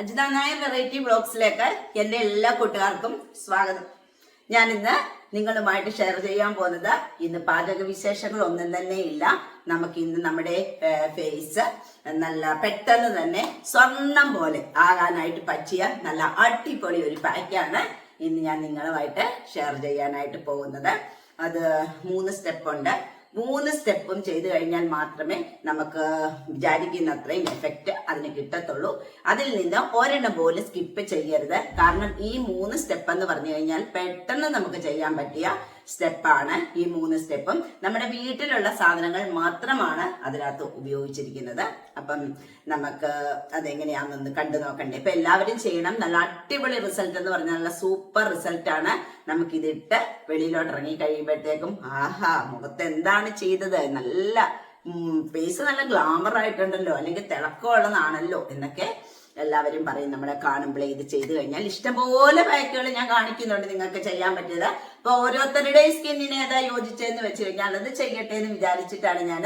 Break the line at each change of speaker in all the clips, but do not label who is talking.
Ajitha Nair variety ബ്ലോഗ്സിലേക്ക് എന്റെ എല്ലാ കൂട്ടുകാർക്കും സ്വാഗതം. ഞാൻ ഇന്ന് നിങ്ങളുമായിട്ട് ഷെയർ ചെയ്യാൻ പോകുന്നത് ഇന്ന് പാചക വിശേഷങ്ങൾ ഒന്നും തന്നെ ഇല്ല. നമുക്ക് ഇന്ന് നമ്മുടെ ഫേസ് നല്ല പെട്ടെന്ന് തന്നെ സ്വർണം പോലെ ആകാനായിട്ട് പറ്റിയ നല്ല അടിപൊളി ഒരു പാക്കാണ് ഇന്ന് ഞാൻ നിങ്ങളുമായിട്ട് ഷെയർ ചെയ്യാനായിട്ട് പോകുന്നത്. അത് മൂന്ന് സ്റ്റെപ്പ് ഉണ്ട്. മൂന്ന് സ്റ്റെപ്പും ചെയ്തു കഴിഞ്ഞാൽ മാത്രമേ നമുക്ക് വിചാരിക്കുന്ന അത്രയും എഫക്റ്റ് അതിന് കിട്ടത്തുള്ളൂ. അതിൽ നിന്ന് ഒരെണ്ണം പോലും സ്കിപ്പ് ചെയ്യരുത്. കാരണം ഈ മൂന്ന് സ്റ്റെപ്പ് എന്ന് പറഞ്ഞു കഴിഞ്ഞാൽ പെട്ടെന്ന് നമുക്ക് ചെയ്യാൻ പറ്റിയ സ്റ്റെപ്പാണ് ഈ മൂന്ന് സ്റ്റെപ്പും. നമ്മുടെ വീട്ടിലുള്ള സാധനങ്ങൾ മാത്രമാണ് അതിനകത്ത് ഉപയോഗിച്ചിരിക്കുന്നത്. അപ്പം നമുക്ക് അതെങ്ങനെയാണെന്ന് കണ്ടു നോക്കണ്ടേ. ഇപ്പൊ എല്ലാവരും ചെയ്യണം. നല്ല അടിപൊളി റിസൾട്ട് എന്ന് പറഞ്ഞാൽ നല്ല സൂപ്പർ റിസൾട്ട് ആണ്. നമുക്കിതിട്ട് വെളിയിലോട്ട് ഇറങ്ങി കഴിയുമ്പോഴത്തേക്കും ആഹാ മുഖത്ത് എന്താണ് ചെയ്തത്? നല്ല ഫേസ് നല്ല ഗ്ലാമർ ആയിട്ടുണ്ടല്ലോ. അല്ലെങ്കിൽ തിളക്കമുള്ളതാണല്ലോ എന്നൊക്കെ എല്ലാവരും പറയും. നമ്മളെ കാണുമ്പോഴേ ഇത് ചെയ്തു കഴിഞ്ഞാൽ ഇഷ്ടംപോലെ പാക്കുകൾ ഞാൻ കാണിക്കുന്നുണ്ട് നിങ്ങൾക്ക് ചെയ്യാൻ പറ്റിയത്. അപ്പൊ ഓരോരുത്തരുടെയും സ്കിന്നിന് ഏതാ യോജിച്ചതെന്ന് വെച്ച് കഴിഞ്ഞാൽ അത് ചെയ്യട്ടെ എന്ന് വിചാരിച്ചിട്ടാണ് ഞാൻ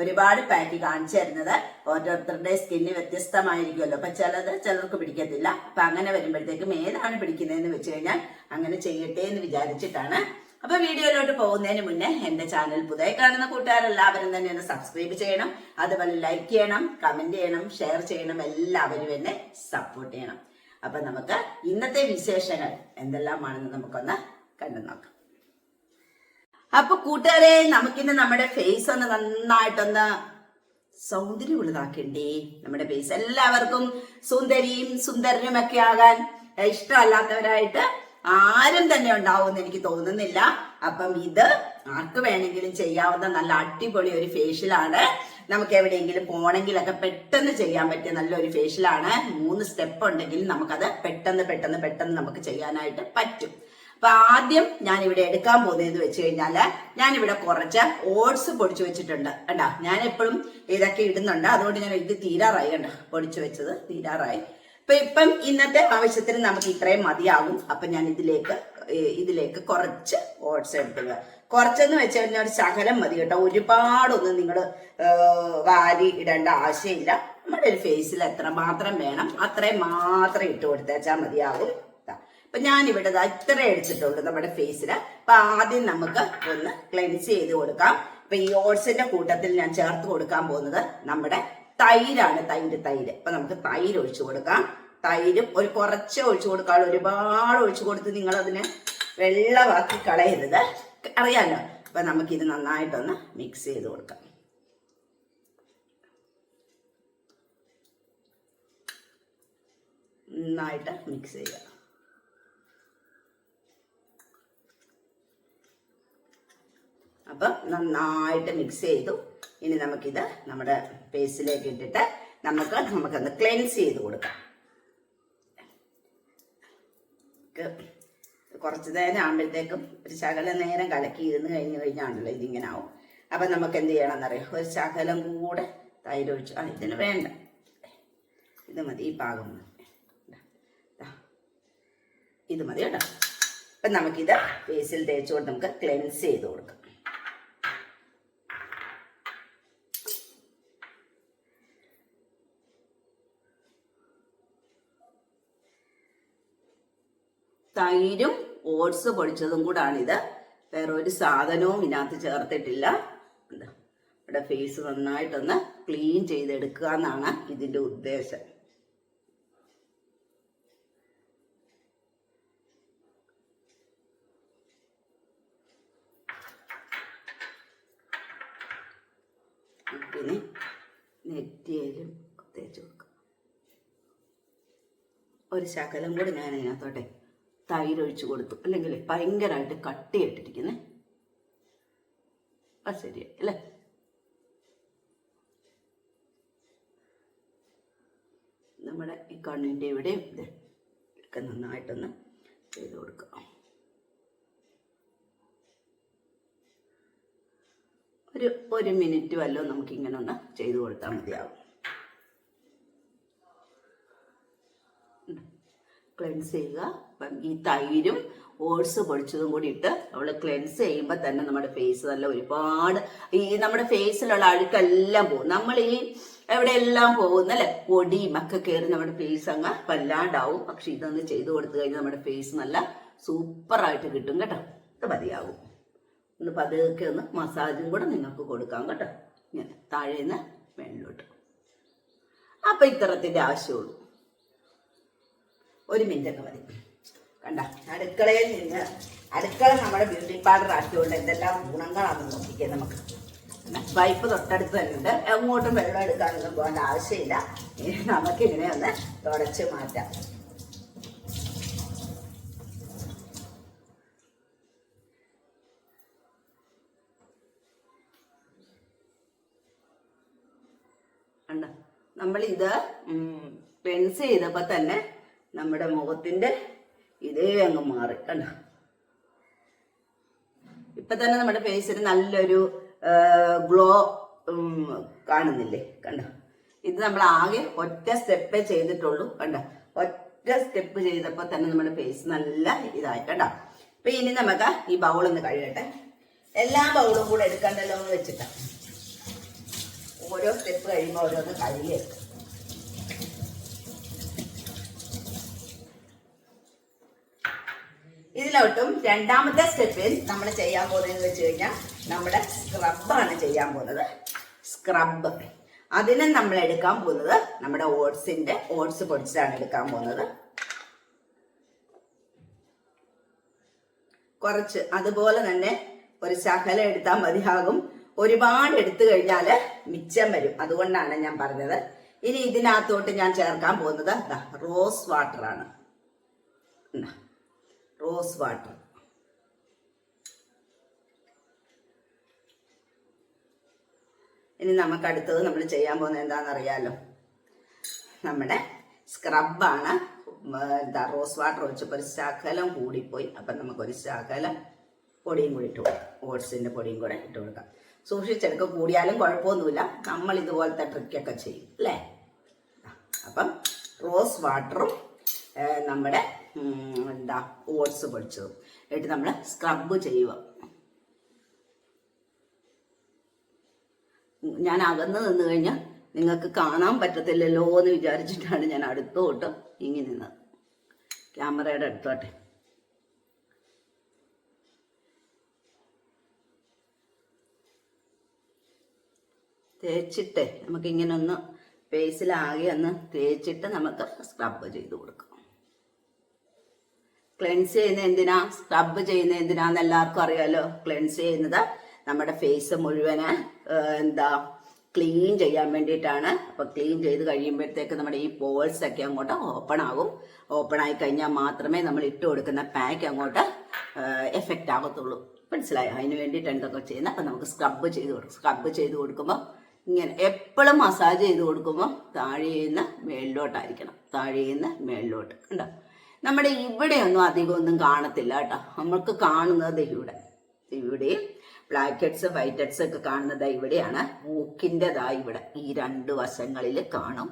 ഒരുപാട് പാക്ക് കാണിച്ചു തരുന്നത്. ഓരോരുത്തരുടെ സ്കിന്ന് വ്യത്യസ്തമായിരിക്കുമല്ലോ. അപ്പൊ ചിലത് ചിലർക്ക് പിടിക്കത്തില്ല. അപ്പൊ അങ്ങനെ വരുമ്പോഴത്തേക്കും ഏതാണ് പിടിക്കുന്നതെന്ന് വെച്ച് കഴിഞ്ഞാൽ അങ്ങനെ ചെയ്യട്ടെ എന്ന് വിചാരിച്ചിട്ടാണ്. അപ്പൊ വീഡിയോയിലോട്ട് പോകുന്നതിന് മുന്നേ എന്റെ ചാനൽ പുതിയ കാണുന്ന കൂട്ടുകാരെല്ലാവരും തന്നെ ഒന്ന് സബ്സ്ക്രൈബ് ചെയ്യണം. അതുപോലെ ലൈക്ക് ചെയ്യണം കമന്റ് ചെയ്യണം ഷെയർ ചെയ്യണം. എല്ലാവരും എന്നെ സപ്പോർട്ട് ചെയ്യണം. അപ്പൊ നമുക്ക് ഇന്നത്തെ വിശേഷങ്ങൾ എന്തെല്ലാമാണെന്ന് നമുക്കൊന്ന് കണ്ടു നോക്കാം അപ്പൊ കൂട്ടുകാരെ നമുക്കിന്ന് നമ്മുടെ ഫേസ് ഒന്ന് നന്നായിട്ടൊന്ന് സൗന്ദര്യമുള്ളതാക്കണ്ടേ നമ്മുടെ ഫേസ് എല്ലാവർക്കും സുന്ദരിയും സുന്ദരനും ഒക്കെ ആകാൻ ഇഷ്ടമല്ലാത്തവരായിട്ട് ആരും തന്നെ ഉണ്ടാവുമെന്ന് എനിക്ക് തോന്നുന്നില്ല. അപ്പം ഇത് ആർക്ക് വേണമെങ്കിലും ചെയ്യാവുന്ന നല്ല അടിപൊളി ഒരു ഫേഷ്യലാണ് നമുക്ക് എവിടെയെങ്കിലും പോണെങ്കിലൊക്കെ പെട്ടെന്ന് ചെയ്യാൻ പറ്റിയ നല്ലൊരു ഫേഷ്യലാണ് മൂന്ന് സ്റ്റെപ്പ് ഉണ്ടെങ്കിൽ നമുക്കത് പെട്ടെന്ന് പെട്ടെന്ന് പെട്ടെന്ന് നമുക്ക് ചെയ്യാനായിട്ട് പറ്റും. അപ്പൊ ആദ്യം ഞാൻ ഇവിടെ എടുക്കാൻ പോകുന്നതെന്ന് വെച്ച് കഴിഞ്ഞാൽ ഞാൻ ഇവിടെ കുറച്ച് ഓട്സ് പൊടിച്ചു വെച്ചിട്ടുണ്ട്. കേട്ടാ ഞാൻ എപ്പോഴും ഇതൊക്കെ ഇടുന്നുണ്ട്. അതുകൊണ്ട് ഞാൻ ഇത് തീരാറായി. കണ്ട? പൊടിച്ചു വെച്ചത് തീരാറായി. അപ്പൊ ഇപ്പം ഇന്നത്തെ ആവശ്യത്തിന് നമുക്ക് ഇത്രയും മതിയാകും അപ്പൊ ഞാൻ ഇതിലേക്ക് ഇതിലേക്ക് കുറച്ച് ഓട്സ് എടുത്തത് കുറച്ചെന്ന് വെച്ച് കഴിഞ്ഞാൽ ഒരു ശകലം മതി കേട്ടോ. ഒരുപാടൊന്നും നിങ്ങൾ വാരി ഇടേണ്ട ആവശ്യമില്ല. നമ്മുടെ ഒരു ഫേസിൽ എത്ര മാത്രം വേണം അത്രയും മാത്രം ഇട്ട് കൊടുത്തേച്ചാൽ മതിയാകും അപ്പൊ ഞാൻ ഇവിടെ ഇത്ര എടുത്തിട്ടുള്ളൂ നമ്മുടെ ഫേസിൽ അപ്പൊ ആദ്യം നമുക്ക് ഒന്ന് ക്ലെൻസ് ചെയ്ത് കൊടുക്കാം. അപ്പൊ ഈ ഓട്സിന്റെ കൂട്ടത്തിൽ ഞാൻ ചേർത്ത് കൊടുക്കാൻ പോകുന്നത് നമ്മുടെ തൈരാണ് തൈര് തൈര്. അപ്പൊ നമുക്ക് തൈര് ഒഴിച്ചു കൊടുക്കാം. തൈരും ഒരു കുറച്ച് ഒഴിച്ചു കൊടുക്കാതെ ഒരുപാട് ഒഴിച്ചു കൊടുത്ത് നിങ്ങൾ അതിനെ വെള്ളമാക്കി കളയരുത്. അറിയാലോ? അപ്പൊ നമുക്കിത് നന്നായിട്ടൊന്ന് മിക്സ് ചെയ്ത് കൊടുക്കാം. നന്നായിട്ട് മിക്സ് ചെയ്യുക. അപ്പം നന്നായിട്ട് മിക്സ് ചെയ്തു. ഇനി നമുക്കിത് നമ്മുടെ പേസ്റ്റിലേക്ക് ഇട്ടിട്ട് നമുക്ക് നമുക്കൊന്ന് ക്ലെൻസ് ചെയ്ത് കൊടുക്കാം. കുറച്ച് നേരം ആകുമ്പോഴത്തേക്കും ഒരു ശകലം നേരം കലക്കി ഇരുന്ന് കഴിഞ്ഞ് കഴിഞ്ഞാണല്ലോ ഇതിങ്ങനെ ആവും. അപ്പം നമുക്ക് എന്ത് ചെയ്യണമെന്നറിയാം? ഒരു ശകലം കൂടെ തൈര് ഒഴിച്ചു ആ ഇതിന് വേണ്ട. ഇത് മതി ഈ പാകം ഇത് മതി കേട്ടോ. അപ്പം നമുക്കിത് ഫേസിൽ തേച്ചുകൊണ്ട് നമുക്ക് ക്ലെൻസ് ചെയ്ത് കൊടുക്കാം. തൈരും ഓട്സ് പൊടിച്ചതും കൂടാണിത്. വേറെ ഒരു സാധനവും ഇതിനകത്ത് ചേർത്തിട്ടില്ല. ഇവിടെ ഫേസ് നന്നായിട്ടൊന്ന് ക്ലീൻ ചെയ്തെടുക്കുക എന്നാണ് ഇതിന്റെ ഉദ്ദേശം. പിന്നെ നെറ്റിയിലും തേച്ച് ഒരു ശകലം കൂടി ഞാൻ അതിനകത്തോട്ടെ തൈര് ഒഴിച്ചു കൊടുത്തു. അല്ലെങ്കിൽ ഭയങ്കരമായിട്ട് കട്ടിയിട്ടിരിക്കുന്നേ. അത് ശരിയായി അല്ലേ? നമ്മുടെ ഈ കണ്ണിന്റെ ഇവിടെയും ഇത് ഒക്കെ നന്നായിട്ടൊന്ന് ചെയ്ത് കൊടുക്കാം. ഒരു ഒരു മിനിറ്റ് വല്ലതും നമുക്ക് ഇങ്ങനെ ഒന്ന് ചെയ്ത് കൊടുത്താൽ മതിയാവും. ക്ലെൻസ് ചെയ്യുക. അപ്പം ഈ തൈരും ഓട്സ് പൊടിച്ചതും കൂടി ഇട്ട് നമ്മൾ ക്ലെൻസ് ചെയ്യുമ്പോൾ തന്നെ നമ്മുടെ ഫേസ് നല്ല ഒരുപാട് ഈ നമ്മുടെ ഫേസിലുള്ള അഴുക്കെല്ലാം പോകും. നമ്മൾ ഈ എവിടെയെല്ലാം പോകുന്നല്ലേ പൊടിയും ഒക്കെ കയറി നമ്മുടെ ഫേസ് അങ്ങ് വല്ലാണ്ടാവും. പക്ഷെ ഇതൊന്ന് ചെയ്തു കൊടുത്തു കഴിഞ്ഞാൽ നമ്മുടെ ഫേസ് നല്ല സൂപ്പറായിട്ട് കിട്ടും കേട്ടോ. ഇത് മതിയാവും. ഒന്ന് പതുക്കെ ഒന്ന് മസാജും കൂടെ നിങ്ങൾക്ക് കൊടുക്കാം കേട്ടോ. ഇങ്ങനെ താഴേന്ന് മേളിലോട്ട്. അപ്പൊ ഇത്തരത്തിന്റെ ആവശ്യമുള്ളൂ. ഒരു മിനിറ്റ് ഒക്കെ മതി. കണ്ട അടുക്കളയിൽ നിന്ന് അടുക്കള നമ്മുടെ ബ്യൂട്ടി പാർലർ ആക്കിയോണ്ട് എന്തെല്ലാം ഗുണങ്ങളാണ് നോക്കിക്കുക നമുക്ക്. പൈപ്പ് തൊട്ടടുത്ത് തന്നെയുണ്ട് എങ്ങോട്ടും വെള്ളം എടുക്കാനൊന്നും പോകേണ്ട ആവശ്യമില്ല. ഇനി നമുക്കിങ്ങനെ ഒന്ന് തുടച്ച് മാറ്റാം. നമ്മൾ ഇത് പെൻസ് ചെയ്തപ്പോൾ തന്നെ നമ്മുടെ മുഖത്തിന്റെ ഇതേ അങ്ങ് മാറി കണ്ട? ഇപ്പൊ തന്നെ നമ്മുടെ ഫേസിന് നല്ലൊരു ഗ്ലോ കാണുന്നില്ലേ? കണ്ട? ഇത് നമ്മൾ ആകെ ഒറ്റ സ്റ്റെപ്പ് ചെയ്തിട്ടുള്ളൂ കണ്ട? ഒറ്റ സ്റ്റെപ്പ് ചെയ്തപ്പോൾ തന്നെ നമ്മുടെ ഫേസ് നല്ല ഇതായി കണ്ട? ഇപ്പൊ ഇനി നമുക്ക് ഈ ബൗളൊന്ന് കഴുകട്ടെ. എല്ലാ ബൗളും കൂടെ എടുക്കണ്ടല്ലോ എന്ന് വെച്ചിട്ട്. ഓരോ സ്റ്റെപ്പ് കഴിയുമ്പോൾ ഓരോന്ന് കഴുകി ഇതിലോട്ടും രണ്ടാമത്തെ സ്റ്റെപ്പിൽ നമ്മൾ ചെയ്യാൻ പോകുന്നതെന്ന് വെച്ച് കഴിഞ്ഞാൽ നമ്മുടെ സ്ക്രബാണ് ചെയ്യാൻ പോകുന്നത്. സ്ക്രബ് അതിന് നമ്മൾ എടുക്കാൻ പോകുന്നത് നമ്മുടെ ഓട്സിന്റെ ഓട്സ് പൊടിച്ചാണ് എടുക്കാൻ പോകുന്നത്. കുറച്ച് അതുപോലെ തന്നെ ഒരു ശകല എടുത്താൽ മതിയാകും. ഒരുപാട് എടുത്തു കഴിഞ്ഞാൽ മിച്ചം വരും. അതുകൊണ്ടാണ് ഞാൻ പറഞ്ഞത്. ഇനി ഇതിനകത്തോട്ട് ഞാൻ ചേർക്കാൻ പോകുന്നത് റോസ് വാട്ടറാണ്. ഇതാ, റോസ് വാട്ടർ. ഇനി നമുക്ക് അടുത്തത് നമ്മൾ ചെയ്യാൻ പോകുന്നത് എന്താണെന്നറിയാലോ? നമ്മുടെ സ്ക്രബാണ് എന്താ റോസ് വാട്ടർ ഒഴിച്ചപ്പോൾ ഒരു ശകലം കൂടിപ്പോയി. അപ്പം നമുക്കൊരു ശകലം പൊടിയും കൂടി ഇട്ട് കൊടുക്കാം. ഓട്സിന്റെ പൊടിയും കൂടെ ഇട്ട് കൊടുക്കാം. സൂക്ഷിച്ചെടുക്കുക കൂടിയാലും കുഴപ്പമൊന്നുമില്ല. നമ്മൾ ഇതുപോലത്തെ ട്രിക്കൊക്കെ ചെയ്യും അല്ലേ? അപ്പം റോസ് വാട്ടറും നമ്മുടെ എന്താ ഓട്സ് പൊടിച്ചതും. എന്നിട്ട് നമ്മൾ സ്ക്രബ് ചെയ്യുക. ഞാൻ അകന്ന് നിന്ന് കഴിഞ്ഞാൽ നിങ്ങൾക്ക് കാണാൻ പറ്റത്തില്ലല്ലോ എന്ന് വിചാരിച്ചിട്ടാണ് ഞാൻ അടുത്തോട്ട് ഇങ്ങനെ നിന്നത് ക്യാമറയുടെ അടുത്തോട്ടെ. തേച്ചിട്ടേ നമുക്ക് ഇങ്ങനെ ഒന്ന് ഫേസിലാകെ ഒന്ന് തേച്ചിട്ട് നമുക്ക് സ്ക്രബ് ചെയ്ത് കൊടുക്കാം. ക്ലെൻസ് ചെയ്യുന്ന എന്തിനാ? സ്ക്രബ് ചെയ്യുന്ന എന്തിനാന്ന് എല്ലാവർക്കും അറിയാലോ. ക്ലെൻസ് ചെയ്യുന്നത് നമ്മുടെ ഫേസ് മുഴുവൻ എന്താ ക്ലീൻ ചെയ്യാൻ വേണ്ടിയിട്ടാണ്. അപ്പൊ ക്ലീൻ ചെയ്ത് കഴിയുമ്പോഴത്തേക്ക് നമ്മുടെ ഈ പോൾസ് ഒക്കെ അങ്ങോട്ട് ഓപ്പൺ ആകും. ഓപ്പൺ ആയി കഴിഞ്ഞാൽ മാത്രമേ നമ്മൾ ഇട്ട് കൊടുക്കുന്ന പാക്ക് അങ്ങോട്ട് എഫക്റ്റ് ആകത്തുള്ളൂ. മനസ്സിലായോ? അതിന് വേണ്ടിയിട്ടാണ് ഇതൊക്കെ ചെയ്യുന്നത് അപ്പൊ നമുക്ക് സ്ക്രബ് ചെയ്ത് കൊടുക്കും. സ്ക്രബ് ചെയ്ത് കൊടുക്കുമ്പോൾ ഇങ്ങനെ എപ്പോഴും മസാജ് ചെയ്ത് കൊടുക്കുമ്പോൾ താഴേന്ന് മേളിലോട്ടായിരിക്കണം. താഴേന്ന് മേളിലോട്ട്. കണ്ടോ? നമ്മുടെ ഇവിടെയൊന്നും അധികം ഒന്നും കാണത്തില്ല കേട്ടോ. നമ്മൾക്ക് കാണുന്നത് ഇവിടെ. ഇവിടെയും ബ്ലാക്ക് ഹെഡ്സ് വൈറ്റ് ഹെഡ്സ് ഒക്കെ കാണുന്നത് ഇവിടെയാണ്. മൂക്കിന്റെതാ ഇവിടെ. ഈ രണ്ട് വശങ്ങളിൽ കാണും.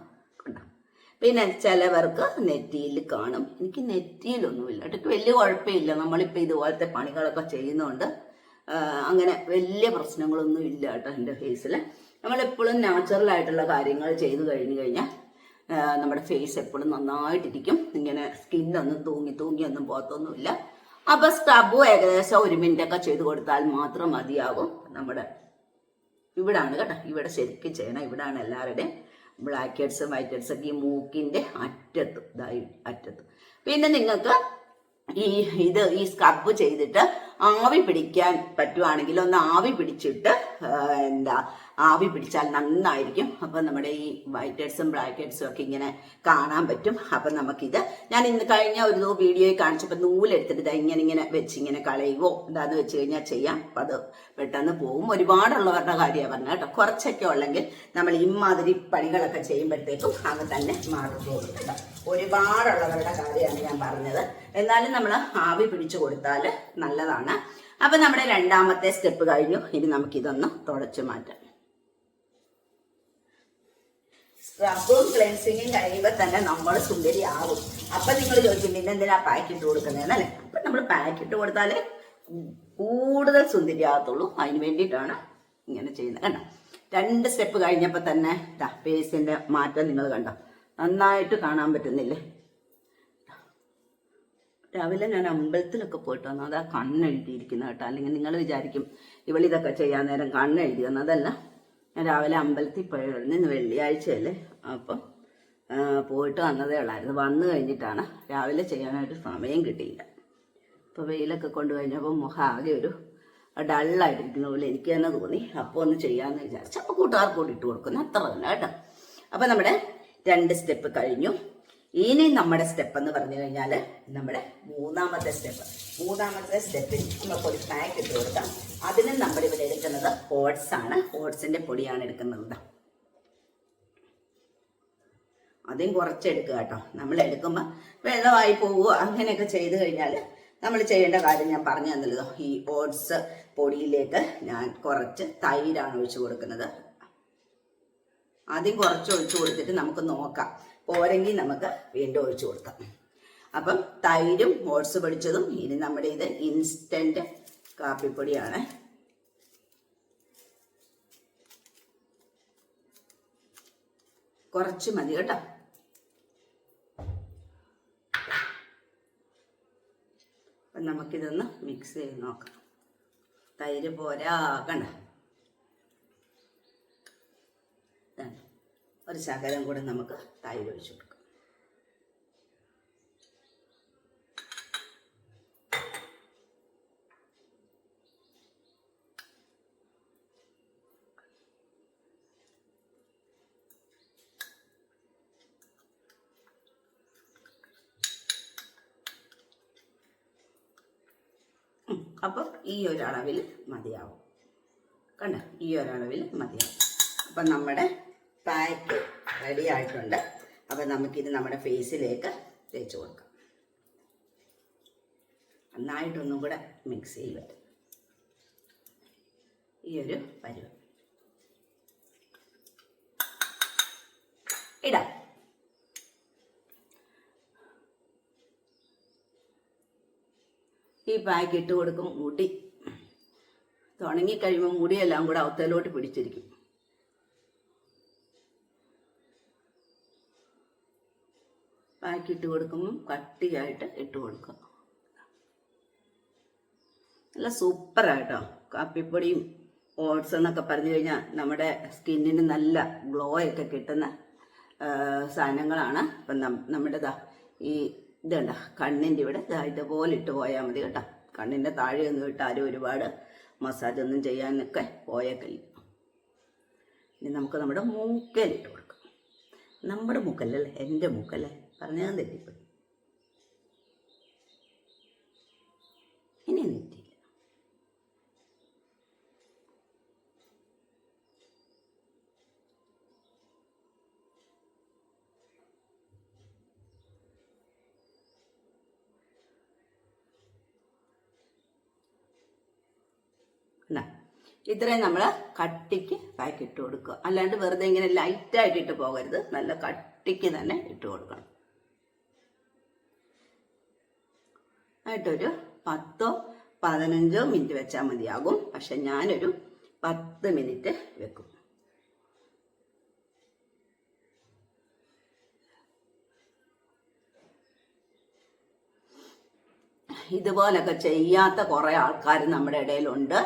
പിന്നെ ചിലവർക്ക് നെറ്റിയിൽ കാണും. എനിക്ക് നെറ്റിയിലൊന്നുമില്ല. എനിക്ക് വലിയ കുഴപ്പമില്ല. നമ്മളിപ്പോൾ ഇതുപോലത്തെ പണികളൊക്കെ ചെയ്യുന്നതുകൊണ്ട് അങ്ങനെ വലിയ പ്രശ്നങ്ങളൊന്നും ഇല്ല കേട്ടോ എന്റെ ഫേസിൽ നമ്മളെപ്പോഴും നാച്ചുറൽ ആയിട്ടുള്ള കാര്യങ്ങൾ ചെയ്തു കഴിഞ്ഞു കഴിഞ്ഞാൽ നമ്മുടെ ഫേസ് എപ്പോഴും നന്നായിട്ടിരിക്കും. ഇങ്ങനെ സ്കിന്നൊന്നും തൂങ്ങി തൂങ്ങി ഒന്നും പോകത്തൊന്നുമില്ല. അപ്പൊ സ്ക്രബും ഏകദേശം ഒരു മിനിറ്റ് ഒക്കെ ചെയ്ത് കൊടുത്താൽ മാത്രം മതിയാകും നമ്മുടെ ഇവിടാണ് കേട്ടോ. ഇവിടെ ശരിക്കും ചെയ്യണം. ഇവിടാണ് എല്ലാവരുടെയും ബ്ലാക്ക് ഹെഡ്സ് വൈറ്റ് ഹെഡ്സ് ഒക്കെ ഈ മൂക്കിന്റെ അറ്റത്ത്. ഇതായി അറ്റത്ത്. പിന്നെ നിങ്ങൾക്ക് ഈ ഇത് ഈ സ്ക്രബ് ചെയ്തിട്ട് ആവി പിടിക്കാൻ പറ്റുവാണെങ്കിൽ ഒന്ന് ആവി പിടിച്ചിട്ട് എന്താ ആവി പിടിച്ചാൽ നന്നായിരിക്കും. അപ്പം നമ്മുടെ ഈ വൈറ്റ് ഹെഡ്സും ബ്ലാക്ക് ഹെഡ്സും ഒക്കെ ഇങ്ങനെ കാണാൻ പറ്റും. അപ്പം നമുക്കിത് ഞാൻ ഇന്ന് കഴിഞ്ഞ ഒരു വീഡിയോയിൽ കാണിച്ചപ്പോൾ നൂലെടുത്തിട്ട് ഇങ്ങനെ ഇങ്ങനെ വെച്ച് ഇങ്ങനെ കളയുവോ? എന്താന്ന് വെച്ച് കഴിഞ്ഞാൽ ചെയ്യാം. അപ്പം അത് പെട്ടെന്ന് പോകും ഒരുപാടുള്ളവരുടെ കാര്യമാണ് പറഞ്ഞത് കേട്ടോ. കുറച്ചൊക്കെ ഉള്ളെങ്കിൽ നമ്മൾ ഇമാതിരി പണികളൊക്കെ ചെയ്യുമ്പോഴത്തേക്കും അങ്ങ് തന്നെ മാറിപ്പോകും കേട്ടോ. ഒരുപാടുള്ളവരുടെ കാര്യമാണ് ഞാൻ പറഞ്ഞത്. എന്നാലും നമ്മൾ ആവി പിടിച്ചു കൊടുത്താൽ നല്ലതാണ്. അപ്പൊ നമ്മുടെ രണ്ടാമത്തെ സ്റ്റെപ്പ് കഴിഞ്ഞു. ഇനി നമുക്കിതൊന്ന് തുടച്ചു മാറ്റാം. സ്ക്രബും ക്ലെൻസിങ്ങും കഴിയുമ്പോൾ തന്നെ നമ്മൾ സുന്ദരി സുന്ദരിയാവും അപ്പൊ നിങ്ങൾ ചോദിക്കും പിന്നെ എന്തിനാ പാക്ക് ഇട്ട് കൊടുക്കുന്നതെന്നല്ലേ അപ്പൊ നമ്മൾ പാക്ക് ഇട്ട് കൊടുത്താലേ കൂടുതൽ സുന്ദരിയാകത്തുള്ളൂ അതിന് വേണ്ടിയിട്ടാണ് ഇങ്ങനെ ചെയ്യുന്നത്. കണ്ടോ? രണ്ട് സ്റ്റെപ്പ് കഴിഞ്ഞപ്പോൾ തന്നെ ഫേസിന്റെ മാറ്റം നിങ്ങൾ കണ്ടോ? നന്നായിട്ട് കാണാൻ പറ്റുന്നില്ലേ? രാവിലെ ഞാൻ അമ്പലത്തിലൊക്കെ പോയിട്ട് വന്നു. അതാ കണ്ണെഴുതിയിരിക്കുന്ന കേട്ടോ. അല്ലെങ്കിൽ നിങ്ങൾ വിചാരിക്കും ഇവളിതൊക്കെ ചെയ്യാൻ നേരം കണ്ണെഴുതി വന്നു. അതല്ല ഞാൻ രാവിലെ അമ്പലത്തിൽ പോയിരുന്നു. ഇന്ന് വെള്ളിയാഴ്ചയല്ലേ. അപ്പം പോയിട്ട് വന്നതേ ഉള്ളായിരുന്നു. വന്നു കഴിഞ്ഞിട്ടാണ് രാവിലെ ചെയ്യാനായിട്ട് സമയം കിട്ടിയില്ല. അപ്പോൾ വെയിലൊക്കെ കൊണ്ടു കഴിഞ്ഞപ്പോൾ മുഖം ആകെ ഒരു ഡള്ളായിട്ടിരിക്കുന്ന പോലെ എനിക്ക് തന്നെ തോന്നി. അപ്പോൾ ഒന്ന് ചെയ്യാമെന്ന് വിചാരിച്ചു. അപ്പോൾ കൂട്ടുകാർക്ക് കൂടി ഇട്ട് കൊടുക്കുന്നു. അത്ര തന്നെ കേട്ടോ. അപ്പോൾ നമ്മുടെ രണ്ട് സ്റ്റെപ്പ് കഴിഞ്ഞു. ഇനി നമ്മുടെ സ്റ്റെപ്പ് എന്ന് പറഞ്ഞു കഴിഞ്ഞാൽ നമ്മുടെ മൂന്നാമത്തെ സ്റ്റെപ്പ് മൂന്നാമത്തെ സ്റ്റെപ്പിൽ നമുക്ക് ഒരു പാക്ക് ഇട്ട് കൊടുക്കാം. അതിന് നമ്മൾ ഇവിടെ എടുക്കുന്നത് ഓട്സ് ആണ്. ഓട്സിന്റെ പൊടിയാണ് എടുക്കുന്നത് അതും കുറച്ചെടുക്കുക കേട്ടോ നമ്മൾ എടുക്കുമ്പോൾ വെള്ളമായി പോവുക അങ്ങനെയൊക്കെ ചെയ്ത് കഴിഞ്ഞാൽ നമ്മൾ ചെയ്യേണ്ട കാര്യം ഞാൻ പറഞ്ഞു തന്നല്ലോ ഈ ഓട്സ് പൊടിയിലേക്ക് ഞാൻ കുറച്ച് തൈരാണ് ഒഴിച്ചു കൊടുക്കുന്നത്. ആദ്യം കുറച്ച് ഒഴിച്ചു കൊടുത്തിട്ട് നമുക്ക് നോക്കാം. പോരെങ്കിൽ നമുക്ക് വീണ്ടും ഒഴിച്ചു കൊടുക്കാം. അപ്പം തൈരും ഓട്സ് പൊടിച്ചതും ഇനി നമ്മുടെ ഇത് ഇൻസ്റ്റന്റ് കാപ്പിപ്പൊടിയാണ്. കുറച്ച് മതി കേട്ടോ. അപ്പം നമുക്കിതൊന്ന് മിക്സ് ചെയ്ത് നോക്കാം. തൈര് പോരാ കണ്ട? ഒരു ശകലം കൂടെ നമുക്ക് തൈര് ഒഴിച്ചു കൊടുക്കാം. അപ്പം ഈ ഒരു അളവിൽ മതിയാവും. കണ്ട? ഈ ഒരളവിൽ മതിയാവും. അപ്പം നമ്മുടെ പാക്ക് റെഡി ആയിട്ടുണ്ട്. അപ്പം നമുക്കിത് നമ്മുടെ ഫേസിലേക്ക് തേച്ച് കൊടുക്കാം. നന്നായിട്ടൊന്നും കൂടെ മിക്സ് ചെയ്യുക. ഈ ഒരു പരുവം. ഇടാം. ഈ പാക്ക് ഇട്ട് കൊടുക്കും മുടി തുണങ്ങി കഴിയുമ്പോൾ മുടിയെല്ലാം കൂടെ അവത്തലോട്ട് പിടിച്ചിരിക്കും. പാക്ക് ഇട്ട് കൊടുക്കുമ്പം കട്ടിയായിട്ട് ഇട്ട് കൊടുക്കുക. നല്ല സൂപ്പറായിട്ടോ കാപ്പിപ്പൊടിയും ഓട്സ് എന്നൊക്കെ പറഞ്ഞു കഴിഞ്ഞാൽ നമ്മുടെ സ്കിന്നിന് നല്ല ഗ്ലോ ഒക്കെ കിട്ടുന്ന സാധനങ്ങളാണ്. അപ്പം നമ്മുടെ ദാ ഈ ഇതുണ്ട കണ്ണിന്റെ ഇവിടെ ദാ ഇതുപോലെ ഇട്ട് പോയാൽ മതി കേട്ടോ. കണ്ണിന്റെ താഴെയൊന്നും ഇട്ടാലും ഒരുപാട് മസാജ് ഒന്നും ചെയ്യാനൊക്കെ പോയേക്കില്ല. ഇനി നമുക്ക് നമ്മുടെ മൂക്കലിട്ട് കൊടുക്കാം. നമ്മുടെ മൂക്കല്ലല്ലേ എന്റെ മൂക്കല്ലേ? പറഞ്ഞാൽ തെറ്റിപ്പോയി. ഇനി നെറ്റിയില്ല എന്നാ ഇത്രയും നമ്മൾ കട്ടിക്ക് പാക്ക് ഇട്ട് കൊടുക്കുക. അല്ലാണ്ട് വെറുതെ ഇങ്ങനെ ലൈറ്റായിട്ട് ഇട്ട് പോകരുത്. നല്ല കട്ടിക്ക് തന്നെ ഇട്ട് കൊടുക്കണം. ആയിട്ടൊരു പത്തോ പതിനഞ്ചോ മിനിറ്റ് വെച്ചാൽ മതിയാകും. പക്ഷെ ഞാനൊരു പത്ത് മിനിറ്റ് വെക്കും. ഇതുപോലൊക്കെ ചെയ്യാത്ത കുറേ ആൾക്കാർ നമ്മുടെ ഇടയിലുണ്ട്.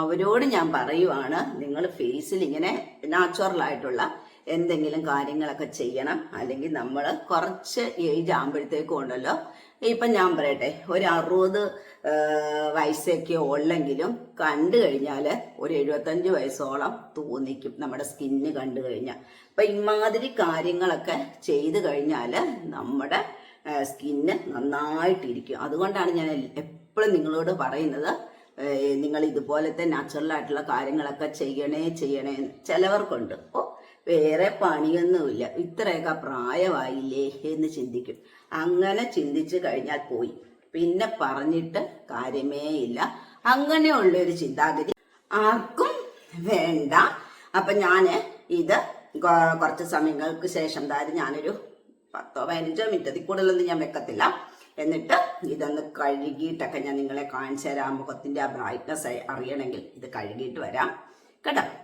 അവരോട് ഞാൻ പറയുവാണ് നിങ്ങൾ ഫേസിൽ ഇങ്ങനെ നാച്ചുറൽ ആയിട്ടുള്ള എന്തെങ്കിലും കാര്യങ്ങളൊക്കെ ചെയ്യണം. അല്ലെങ്കിൽ നമ്മൾ കുറച്ച് ഏജ് ആകുമ്പോഴത്തേക്കും ഉണ്ടല്ലോ. ഇപ്പം ഞാൻ പറയട്ടെ ഒരു അറുപത് വയസ്സൊക്കെ ഉള്ളെങ്കിലും കണ്ടു കഴിഞ്ഞാൽ ഒരു എഴുപത്തഞ്ച് വയസ്സോളം തോന്നിക്കും നമ്മുടെ സ്കിന്ന് കണ്ടു കഴിഞ്ഞാൽ. അപ്പം ഇമാതിരി കാര്യങ്ങളൊക്കെ ചെയ്തു കഴിഞ്ഞാൽ നമ്മുടെ സ്കിന്ന് നന്നായിട്ടിരിക്കും. അതുകൊണ്ടാണ് ഞാൻ എപ്പോഴും നിങ്ങളോട് പറയുന്നത് നിങ്ങൾ ഇതുപോലത്തെ നാച്ചുറൽ ആയിട്ടുള്ള കാര്യങ്ങളൊക്കെ ചെയ്യണേ ചെയ്യണേ ചിലവർക്കുണ്ട്. ഓ വേറെ പണിയൊന്നുമില്ല. ഇത്രയൊക്കെ പ്രായമായില്ലേ എന്ന് ചിന്തിക്കും. അങ്ങനെ ചിന്തിച്ചു കഴിഞ്ഞാൽ പോയി. പിന്നെ പറഞ്ഞിട്ട് കാര്യമേ ഇല്ല. അങ്ങനെയുള്ള ഒരു ചിന്താഗതി ആർക്കും വേണ്ട. അപ്പൊ ഞാൻ ഇത് കുറച്ച് സമയങ്ങൾക്ക് ശേഷം അതായത് ഞാനൊരു പത്തോ പതിനഞ്ചോ മിനിറ്റ് കൂടുതലൊന്നും ഞാൻ വെക്കത്തില്ല. എന്നിട്ട് ഇതൊന്ന് കഴുകിയിട്ടൊക്കെ ഞാൻ നിങ്ങളെ കാണിച്ചു തരാം. മുഖത്തിന്റെ ആ ബ്രൈറ്റ്നസ് അറിയണമെങ്കിൽ ഇത് കഴുകിയിട്ട് വരാം. കേട്ടോ?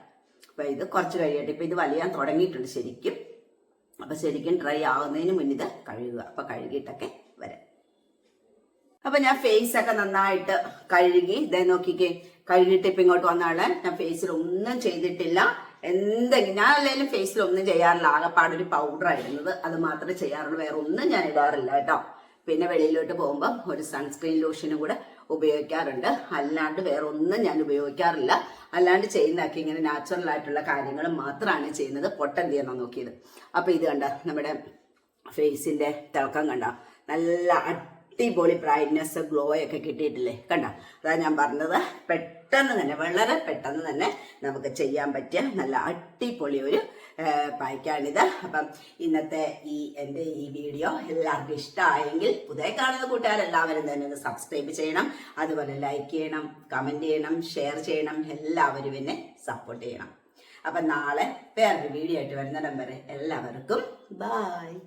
അപ്പൊ ഇത് കുറച്ച് കഴിയട്ടെ. ഇപ്പൊ ഇത് വലിയാൻ തുടങ്ങിയിട്ടുണ്ട് ശരിക്കും. അപ്പൊ ശരിക്കും ഡ്രൈ ആവുന്നതിന് മുന്നേ ഇത് കഴുകുക. അപ്പൊ കഴുകിയിട്ടൊക്കെ വരാം. അപ്പൊ ഞാൻ ഫേസ് ഒക്കെ നന്നായിട്ട് കഴുകി ഇതേ നോക്കിക്കേ കഴുകിയിട്ട് ഇപ്പൊ ഇങ്ങോട്ട് വന്നാണ് ഞാൻ ഫേസിൽ ഒന്നും ചെയ്തിട്ടില്ല. എന്തെങ്കിലും ഞാൻ അല്ലെങ്കിലും ഫേസിൽ ഒന്നും ചെയ്യാറില്ല. ആകെപ്പാടൊരു പൗഡർ ആയിരുന്നത്. അത് മാത്രമേ ചെയ്യാറുള്ളൂ. വേറെ ഒന്നും ഞാൻ ഇടാറില്ല കേട്ടോ. പിന്നെ വെളിയിലോട്ട് പോകുമ്പോൾ ഒരു സൺസ്ക്രീൻ ലോഷനും കൂടെ ഉപയോഗിക്കാറുണ്ട്. അല്ലാണ്ട് വേറെ ഒന്നും ഞാൻ ഉപയോഗിക്കാറില്ല. അല്ലാണ്ട് ചെയ്യുന്നതൊക്കെ ഇങ്ങനെ നാച്ചുറൽ ആയിട്ടുള്ള കാര്യങ്ങൾ മാത്രമാണ് ചെയ്യുന്നത്. പൊട്ടന്തി ചെയ്യണം നോക്കിയത്. അപ്പൊ ഇത് കണ്ട നമ്മുടെ ഫേസിന്റെ തിളക്കം കണ്ട? നല്ല അടിപൊളി ബ്രൈറ്റ്നെസ് ഗ്ലോ ഒക്കെ കിട്ടിയിട്ടില്ലേ? കണ്ട? അതാ ഞാൻ പറഞ്ഞത്. പെട്ടെന്ന് തന്നെ വളരെ പെട്ടെന്ന് തന്നെ നമുക്ക് ചെയ്യാൻ പറ്റിയ നല്ല അടിപൊളി ഒരു പായ്ക്കാണിത്. അപ്പം ഇന്നത്തെ ഈ എന്റെ ഈ വീഡിയോ എല്ലാവർക്കും ഇഷ്ടമായെങ്കിൽ പുതിയ കാണുന്ന കൂട്ടുകാരെല്ലാവരും തന്നെ ഒന്ന് സബ്സ്ക്രൈബ് ചെയ്യണം. അതുപോലെ ലൈക്ക് ചെയ്യണം കമന്റ് ചെയ്യണം ഷെയർ ചെയ്യണം. എല്ലാവരും എന്നെ സപ്പോർട്ട് ചെയ്യണം. അപ്പം നാളെ വേറൊരു വീഡിയോ ആയിട്ട് വരുന്നിടം വരെ എല്ലാവർക്കും ബായ്